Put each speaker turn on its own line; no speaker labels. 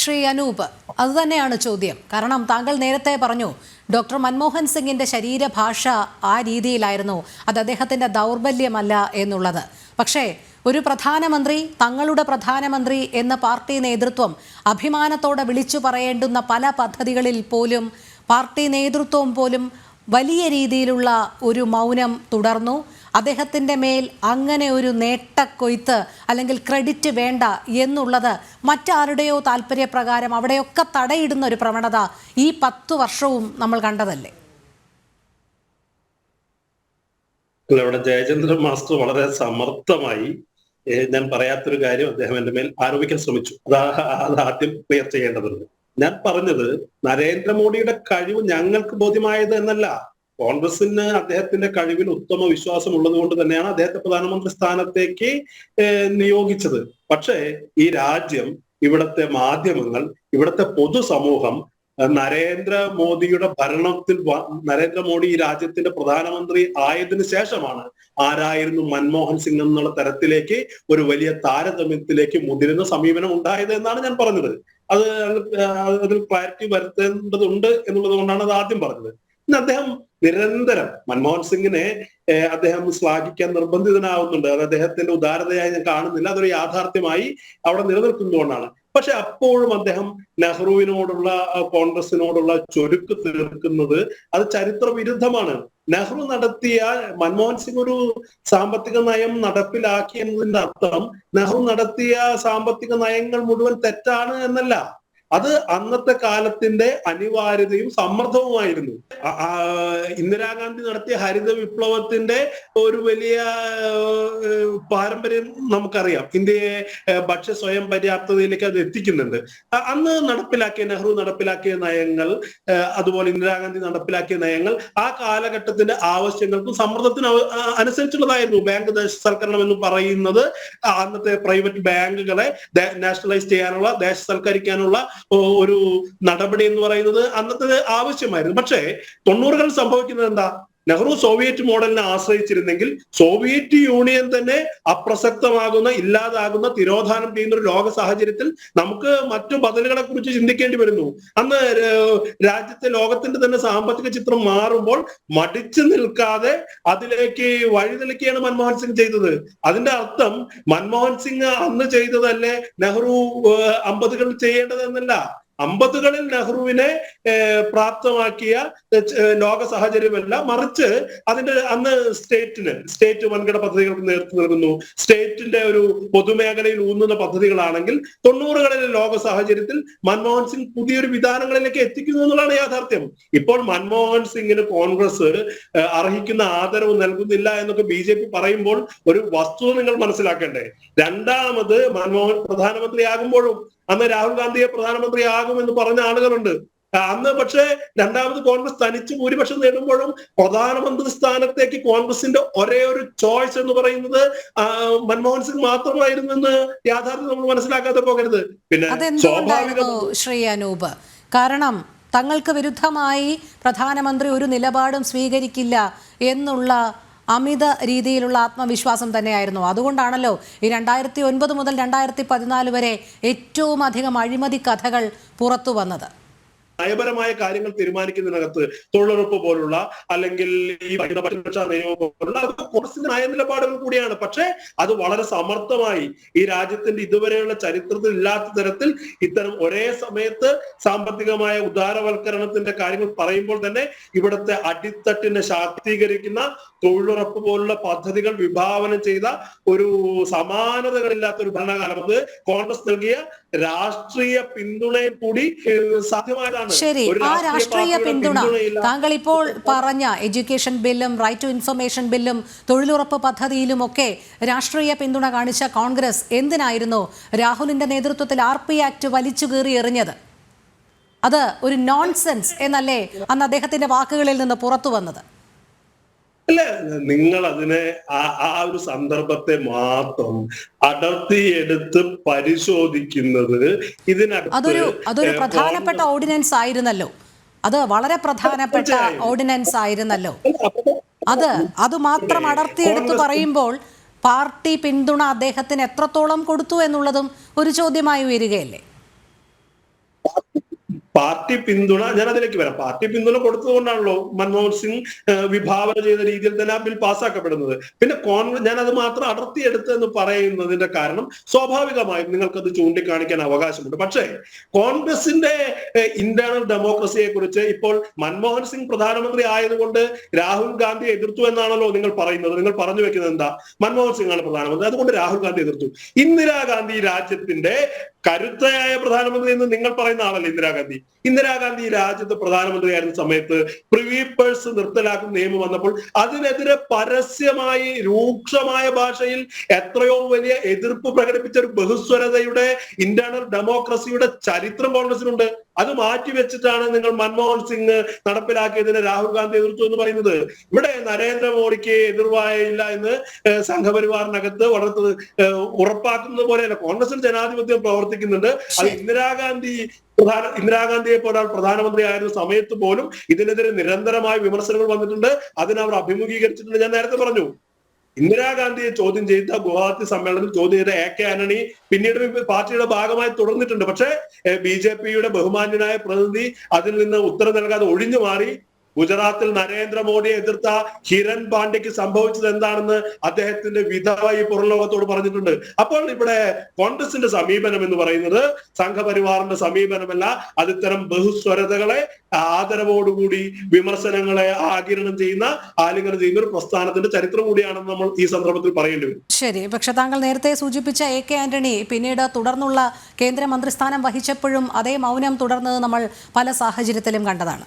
ശ്രീ അനൂപ് അതുതന്നെയാണ് ചോദ്യം. കാരണം താങ്കൾ നേരത്തെ പറഞ്ഞു ഡോക്ടർ മൻമോഹൻ സിംഗിന്റെ ശരീരഭാഷ ആ രീതിയിലായിരുന്നു അത് അദ്ദേഹത്തിന്റെ ദൗർബല്യമല്ല എന്നുള്ളത്. പക്ഷേ ഒരു പ്രധാനമന്ത്രി തങ്ങളുടെ പ്രധാനമന്ത്രി എന്ന പാർട്ടി നേതൃത്വം അഭിമാനത്തോടെ വിളിച്ചു പറയേണ്ടുന്ന പല പദ്ധതികളിൽ പോലും പാർട്ടി നേതൃത്വം പോലും വലിയ രീതിയിലുള്ള ഒരു മൗനം തുടർന്നു. അദ്ദേഹത്തിന്റെ മേൽ അങ്ങനെ ഒരു നേട്ടക്കൊയ്ത്ത് അല്ലെങ്കിൽ ക്രെഡിറ്റ് വേണ്ട എന്നുള്ളത് മറ്റാരുടെയോ താല്പര്യപ്രകാരം അവിടെയൊക്കെ തടയിടുന്ന ഒരു പ്രവണത ഈ പത്തു വർഷവും നമ്മൾ കണ്ടതല്ലേ?
അല്ല, ഇവിടെ ജയചന്ദ്രൻ മാസ്റ്റർ വളരെ സമർത്ഥമായി ഞാൻ പറയാത്തൊരു കാര്യം അദ്ദേഹം എന്റെ മേൽ ആരോപിക്കാൻ ശ്രമിച്ചു. അതാ അത് ആദ്യം ക്ലിയർ ചെയ്യേണ്ടതുണ്ട്. ഞാൻ പറഞ്ഞത് നരേന്ദ്രമോദിയുടെ കഴിവ് ഞങ്ങൾക്ക് ബോധ്യമായത് എന്നല്ല. കോൺഗ്രസിന് അദ്ദേഹത്തിന്റെ കഴിവിൽ ഉത്തമ വിശ്വാസം ഉള്ളത് കൊണ്ട് തന്നെയാണ് അദ്ദേഹത്തെ പ്രധാനമന്ത്രി സ്ഥാനത്തേക്ക് നിയോഗിച്ചത്. പക്ഷേ ഈ രാജ്യം ഇവിടത്തെ മാധ്യമങ്ങൾ ഇവിടത്തെ പൊതുസമൂഹം നരേന്ദ്ര നരേന്ദ്രമോദിയുടെ ഭരണത്തിൽ നരേന്ദ്രമോദി ഈ രാജ്യത്തിന്റെ പ്രധാനമന്ത്രി ആയതിനു ശേഷമാണ് ആരായിരുന്നു മൻമോഹൻ സിംഗ് എന്നുള്ള തരത്തിലേക്ക് ഒരു വലിയ താരതമ്യത്തിലേക്ക് മുതിരുന്ന സമീപനം ഉണ്ടായത് എന്നാണ് ഞാൻ പറഞ്ഞത്. അത് അതിൽ ക്ലാരിറ്റി വരുത്തേണ്ടതുണ്ട് എന്നുള്ളത് കൊണ്ടാണ് അത് ആദ്യം പറഞ്ഞത്. ഇന്ന് അദ്ദേഹം നിരന്തരം മൻമോഹൻ സിംഗിനെ അദ്ദേഹം ശ്ലാഘിക്കാൻ നിർബന്ധിതനാവുന്നുണ്ട്. അത് അദ്ദേഹത്തിന്റെ ഉദാരതയായി ഞാൻ കാണുന്നില്ല. അതൊരു യാഥാർത്ഥ്യമായി അവിടെ നിലനിൽക്കുന്നതുകൊണ്ടാണ്. പക്ഷെ അപ്പോഴും അദ്ദേഹം നെഹ്റുവിനോടുള്ള കോൺഗ്രസിനോടുള്ള ചൊരുക്ക് തീർക്കുന്നത് അത് ചരിത്ര വിരുദ്ധമാണ് നെഹ്റു നടത്തിയ മൻമോഹൻ സിംഗ് ഒരു സാമ്പത്തിക നയം നടപ്പിലാക്കി എന്നതിന്റെ അർത്ഥം നെഹ്റു നടത്തിയ സാമ്പത്തിക നയങ്ങൾ മുഴുവൻ തെറ്റാണ് എന്നല്ല. അത് അന്നത്തെ കാലത്തിന്റെ അനിവാര്യതയും സമ്മർദ്ദവുമായിരുന്നു. ഇന്ദിരാഗാന്ധി നടത്തിയ ഹരിത വിപ്ലവത്തിന്റെ ഒരു വലിയ പാരമ്പര്യം നമുക്കറിയാം. ഇന്ത്യയെ ഭക്ഷ്യ സ്വയം പര്യാപ്തതയിലേക്ക് അത് എത്തിക്കുന്നുണ്ട്. അന്ന് നടപ്പിലാക്കിയ നെഹ്റു നടപ്പിലാക്കിയ നയങ്ങൾ അതുപോലെ ഇന്ദിരാഗാന്ധി നടപ്പിലാക്കിയ നയങ്ങൾ ആ കാലഘട്ടത്തിന്റെ ആവശ്യങ്ങൾക്കും സമ്മർദ്ദത്തിന് അനുസരിച്ചുള്ളതായിരുന്നു. ബാങ്ക് ദേശസൽക്കരണം എന്ന് പറയുന്നത് അന്നത്തെ പ്രൈവറ്റ് ബാങ്കുകളെ നാഷണലൈസ് ചെയ്യാനുള്ള ദേശസൽക്കരിക്കാനുള്ള ഒരു നടപടി എന്ന് പറയുന്നത് അന്നത്തെ ആവശ്യമായിരുന്നു. പക്ഷേ തൊണ്ണൂറുകൾ സംഭവിക്കുന്നത് എന്താ? നെഹ്റു സോവിയറ്റ് മോഡലിനെ ആശ്രയിച്ചിരുന്നെങ്കിൽ സോവിയറ്റ് യൂണിയൻ തന്നെ അപ്രസക്തമാകുന്ന ഇല്ലാതാകുന്ന തിരോധാനം ചെയ്യുന്ന ഒരു ലോക സാഹചര്യത്തിൽ നമുക്ക് മറ്റു ബദലുകളെ കുറിച്ച് ചിന്തിക്കേണ്ടി വരുന്നു. അന്ന് രാജ്യത്തെ ലോകത്തിന്റെ തന്നെ സാമ്പത്തിക ചിത്രം മാറുമ്പോൾ മടിച്ചു നിൽക്കാതെ അതിലേക്ക് വഴിതെളിക്കുകയാണ് മൻമോഹൻ സിംഗ് ചെയ്തത്. അതിന്റെ അർത്ഥം മൻമോഹൻ സിംഗ് അന്ന് ചെയ്തതല്ലേ നെഹ്റു അമ്പതുകളിൽ ചെയ്യേണ്ടതെന്നല്ല. അമ്പതുകളിൽ നെഹ്റുവിനെ പ്രാപ്തമാക്കിയ ലോക സാഹചര്യമല്ല മറിച്ച് അതിന്റെ അന്ന് സ്റ്റേറ്റിന് സ്റ്റേറ്റ് വൻകിട പദ്ധതികൾക്ക് നേതൃത്വം നൽകുന്നു. സ്റ്റേറ്റിന്റെ ഒരു പൊതുമേഖലയിൽ ഊന്നുന്ന പദ്ധതികളാണെങ്കിൽ തൊണ്ണൂറുകളിലെ ലോക സാഹചര്യത്തിൽ മൻമോഹൻ സിംഗ് പുതിയൊരു വിധാനങ്ങളിലേക്ക് എത്തിക്കുന്നു എന്നുള്ളതാണ് യാഥാർത്ഥ്യം. ഇപ്പോൾ മൻമോഹൻ സിംഗിന് കോൺഗ്രസ് അർഹിക്കുന്ന ആദരവ് നൽകുന്നില്ല എന്നൊക്കെ ബി ജെ പി പറയുമ്പോൾ ഒരു വസ്തുത നിങ്ങൾ മനസ്സിലാക്കേണ്ടേ. രണ്ടാമത് മൻമോഹൻ പ്രധാനമന്ത്രിയാകുമ്പോഴും അന്ന് രാഹുൽ ഗാന്ധിയെ പ്രധാനമന്ത്രി ആകുമെന്ന് പറഞ്ഞ ആളുകളുണ്ട്. അന്ന് പക്ഷേ രണ്ടാമത് കോൺഗ്രസ് തനിച്ച് ഭൂരിപക്ഷം നേടുമ്പോഴും പ്രധാനമന്ത്രി സ്ഥാനത്തേക്ക് കോൺഗ്രസിന്റെ ഒരേ ഒരു ചോയ്സ് എന്ന് പറയുന്നത് മൻമോഹൻ സിംഗ് മാത്രമായിരുന്നു എന്ന് യാഥാർത്ഥ്യം നമ്മൾ മനസ്സിലാക്കാതെ പോകരുത്. പിന്നെ സ്വാഭാവിക
ശ്രീ അനൂപ്? കാരണം തങ്ങൾക്ക് വിരുദ്ധമായി പ്രധാനമന്ത്രി ഒരു നിലപാടും സ്വീകരിക്കില്ല എന്നുള്ള അമിത രീതിയിലുള്ള ആത്മവിശ്വാസം തന്നെയായിരുന്നു. അതുകൊണ്ടാണല്ലോ ഈ രണ്ടായിരത്തി ഒൻപത് മുതൽ രണ്ടായിരത്തി പതിനാല് വരെ ഏറ്റവും അധികം അഴിമതി കഥകൾ പുറത്തു വന്നത്.
നയപരമായ കാര്യങ്ങൾ തീരുമാനിക്കുന്നതിനകത്ത് തൊഴിലുറപ്പ് പോലുള്ള അല്ലെങ്കിൽ ഈ ഭരണപക്ഷ നിയമം പോലുള്ള അതൊക്കെ കോൺഗ്രസിന്റെ നയ നിലപാടുകൾ കൂടിയാണ്. പക്ഷേ അത് വളരെ സമർത്ഥമായി ഈ രാജ്യത്തിന്റെ ഇതുവരെയുള്ള ചരിത്രത്തിൽ ഇല്ലാത്ത തരത്തിൽ ഇത്തരം ഒരേ സമയത്ത് സാമ്പത്തികമായ ഉദാരവൽക്കരണത്തിന്റെ കാര്യങ്ങൾ പറയുമ്പോൾ തന്നെ ഇവിടുത്തെ അടിത്തട്ടിനെ ശാക്തീകരിക്കുന്ന തൊഴിലുറപ്പ് പോലുള്ള പദ്ധതികൾ വിഭാവനം ചെയ്ത ഒരു സമാനതകളില്ലാത്ത ഒരു ഭരണകാലം. അത് കോൺഗ്രസ് നൽകിയ രാഷ്ട്രീയ പിന്തുണയും കൂടി സാധ്യമായതാണ്.
ശരി ആ രാഷ്ട്രീയ പിന്തുണ. താങ്കൾ ഇപ്പോൾ പറഞ്ഞ എഡ്യൂക്കേഷൻ ബില്ലും റൈറ്റ് ടു ഇൻഫർമേഷൻ ബില്ലും തൊഴിലുറപ്പ് പദ്ധതിയിലും ഒക്കെ രാഷ്ട്രീയ പിന്തുണ കാണിച്ച കോൺഗ്രസ് എന്തിനായിരുന്നു രാഹുലിന്റെ നേതൃത്വത്തിൽ ആർ പി ആക്ട് വലിച്ചു കീറി എറിഞ്ഞത്? അത് ഒരു നോൺസെൻസ് എന്നല്ലേ അന്ന് അദ്ദേഹത്തിന്റെ വാക്കുകളിൽ നിന്ന് പുറത്തു വന്നത്?
അല്ല നിങ്ങൾ അതിനെ ആ ആ ഒരു സന്ദർഭത്തെ മാത്രം അടർത്തിയെടുത്ത് പരിശോധിക്കുന്നത് ഇതിനകത്ത്
അതൊരു അതൊരു പ്രധാനപ്പെട്ട ഓർഡിനൻസ് ആയിരുന്നല്ലോ. അത് വളരെ പ്രധാനപ്പെട്ട ഓർഡിനൻസ് ആയിരുന്നല്ലോ. അത് അത് മാത്രം അടർത്തിയെടുത്ത് പറയുമ്പോൾ പാർട്ടി പിന്തുണ അദ്ദേഹത്തിന് എത്രത്തോളം കൊടുത്തു എന്നുള്ളതും ഒരു ചോദ്യമായി ഉയരുകയല്ലേ?
പാർട്ടി പിന്തുണ ഞാൻ അതിലേക്ക് വരാം. പാർട്ടി പിന്തുണ കൊടുത്തതുകൊണ്ടാണല്ലോ മൻമോഹൻ സിംഗ് വിഭാവന ചെയ്ത രീതിയിൽ തന്നെ ആ ബിൽ പാസ്സാക്കപ്പെടുന്നത്. പിന്നെ കോൺഗ്രസ് ഞാൻ അത് മാത്രം അടർത്തിയെടുത്ത് എന്ന് പറയുന്നതിന്റെ കാരണം സ്വാഭാവികമായും നിങ്ങൾക്കത് ചൂണ്ടിക്കാണിക്കാൻ അവകാശമുണ്ട്. പക്ഷേ കോൺഗ്രസിന്റെ ഇന്റേണൽ ഡെമോക്രസിയെ കുറിച്ച് ഇപ്പോൾ മൻമോഹൻ സിംഗ് പ്രധാനമന്ത്രി ആയതുകൊണ്ട് രാഹുൽ ഗാന്ധി എതിർത്തു എന്നാണല്ലോ നിങ്ങൾ പറയുന്നത്. നിങ്ങൾ പറഞ്ഞു വെക്കുന്നത് എന്താ? മൻമോഹൻ സിംഗ് ആണ് പ്രധാനമന്ത്രി. അതുകൊണ്ട് രാഹുൽ ഗാന്ധി എതിർത്തു. ഇന്ദിരാഗാന്ധി രാജ്യത്തിന്റെ കരുത്തയായ പ്രധാനമന്ത്രി എന്ന് നിങ്ങൾ പറയുന്ന ആളല്ലേ ഇന്ദിരാഗാന്ധി? ഇന്ദിരാഗാന്ധി രാജ്യത്തെ പ്രധാനമന്ത്രിയായിരുന്ന സമയത്ത് പ്രിവീപ്പേഴ്സ് നിർത്തലാക്കുന്ന നിയമം വന്നപ്പോൾ അതിനെതിരെ പരസ്യമായി രൂക്ഷമായ ഭാഷയിൽ എത്രയോ വലിയ എതിർപ്പ് പ്രകടിപ്പിച്ച ഒരു ബഹുസ്വരതയുടെ ഇന്റേണൽ ഡെമോക്രസിയുടെ ചരിത്രം കോൺഗ്രസിനുണ്ട്. അത് മാറ്റിവെച്ചിട്ടാണ് നിങ്ങൾ മൻമോഹൻ സിംഗ് നടപ്പിലാക്കിയതിനെ രാഹുൽ ഗാന്ധി എതിർത്തു എന്ന് പറയുന്നത്. ഇവിടെ നരേന്ദ്രമോദിക്ക് എതിർവായില്ല എന്ന് സംഘപരിവാറിനകത്ത് വളരെ ഉറപ്പാക്കുന്നത് പോലെയല്ല. കോൺഗ്രസിൽ ജനാധിപത്യം പ്രവർത്തിക്കുന്നുണ്ട്. അത് ഇന്ദിരാഗാന്ധി പ്രധാന ഇന്ദിരാഗാന്ധിയെ പോലെ പ്രധാനമന്ത്രി ആയിരുന്ന സമയത്ത് പോലും ഇതിനെതിരെ നിരന്തരമായ വിമർശനങ്ങൾ വന്നിട്ടുണ്ട്. അതിനവർ അഭിമുഖീകരിച്ചിട്ടുണ്ട്. ഞാൻ നേരത്തെ പറഞ്ഞു ഇന്ദിരാഗാന്ധിയെ ചോദ്യം ചെയ്ത ഗുവാഹത്തി സമ്മേളനത്തിൽ ചോദ്യം ചെയ്ത എ കെ ആന്റണി പിന്നീട് പാർട്ടിയുടെ ഭാഗമായി തുടർന്നിട്ടുണ്ട്. പക്ഷേ ബി ജെ പിയുടെ ബഹുമാന്യനായ പ്രതിനിധി അതിൽ നിന്ന് ഉത്തരം നൽകാതെ ഒഴിഞ്ഞു മാറി. ഗുജറാത്തിൽ നരേന്ദ്രമോദിയെ എതിർത്ത ഹിരൺ പാണ്ഡ്യക്ക് സംഭവിച്ചത് എന്താണെന്ന് അദ്ദേഹത്തിന്റെ വിധവ ഈ പുറലോകത്തോട് പറഞ്ഞിട്ടുണ്ട്. അപ്പോൾ ഇവിടെ കോൺഗ്രസിന്റെ സമീപനം എന്ന് പറയുന്നത് സംഘപരിവാറിന്റെ സമീപനമല്ല. അത് ഇത്തരം ബഹുസ്വരതകളെ ആദരവോടുകൂടി വിമർശനങ്ങളെ ആകിരണം ചെയ്യുന്ന ആലിംഗനം ചെയ്യുന്ന ഒരു പ്രസ്ഥാനത്തിന്റെ ചരിത്രം കൂടിയാണെന്ന് നമ്മൾ ഈ സന്ദർഭത്തിൽ പറയേണ്ടി വരും.
ശരി. പക്ഷെ താങ്കൾ നേരത്തെ സൂചിപ്പിച്ച എ കെ ആന്റണി പിന്നീട് തുടർന്നുള്ള കേന്ദ്രമന്ത്രി സ്ഥാനം വഹിച്ചപ്പോഴും അതേ മൗനം തുടർന്നത് നമ്മൾ പല സാഹചര്യത്തിലും കണ്ടതാണ്.